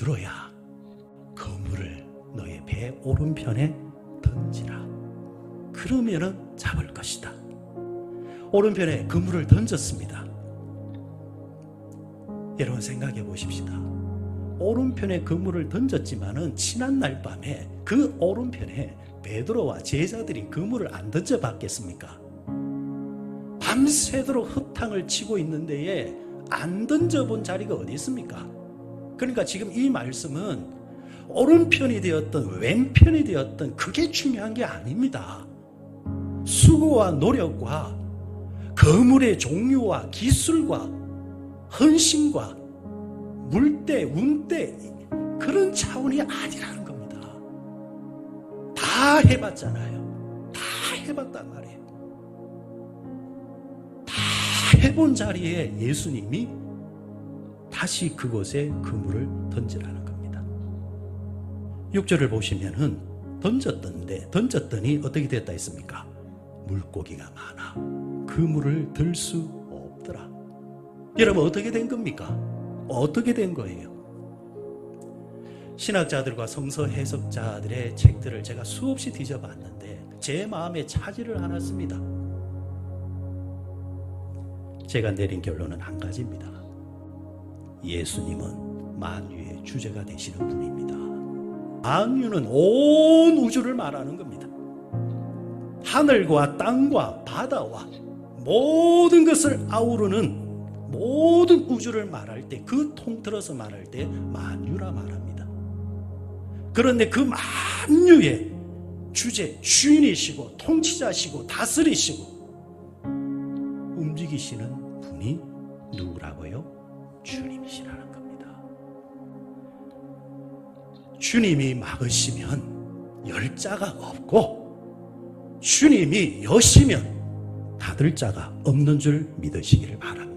베드로야 그물을 너의 배 오른편에 던지라 그러면은 잡을 것이다 오른편에 그물을 던졌습니다 여러분 생각해 보십시다 오른편에 그물을 던졌지만은 지난 날 밤에 그 오른편에 베드로와 제자들이 그물을 안 던져 봤겠습니까? 밤새도록 흙탕을 치고 있는 데에 안 던져본 자리가 어디 있습니까? 그러니까 지금 이 말씀은 오른편이 되었던 왼편이 되었던 그게 중요한 게 아닙니다. 수고와 노력과 거물의 종류와 기술과 헌신과 물때, 운때 그런 차원이 아니라는 겁니다. 다 해봤잖아요. 다 해봤단 말이에요. 다 해본 자리에 예수님이 다시 그곳에 그물을 던지라는 겁니다. 6절을 보시면은 던졌던데 던졌더니 어떻게 됐다 했습니까? 물고기가 많아 그물을 들 수 없더라. 여러분 어떻게 된 겁니까? 어떻게 된 거예요? 신학자들과 성서 해석자들의 책들을 제가 수없이 뒤져봤는데 제 마음에 차지를 않았습니다. 제가 내린 결론은 한 가지입니다. 예수님은 만유의 주제가 되시는 분입니다. 만유는 온 우주를 말하는 겁니다. 하늘과 땅과 바다와 모든 것을 아우르는 모든 우주를 말할 때 그 통틀어서 말할 때 만유라 말합니다. 그런데 그 만유의 주제 주인이시고 통치자시고 다스리시고 움직이시는 분이 누구라고요? 주님이시라는 겁니다. 주님이 막으시면 열자가 없고 주님이 여시면 닫을 자가 없는 줄 믿으시기를 바랍니다.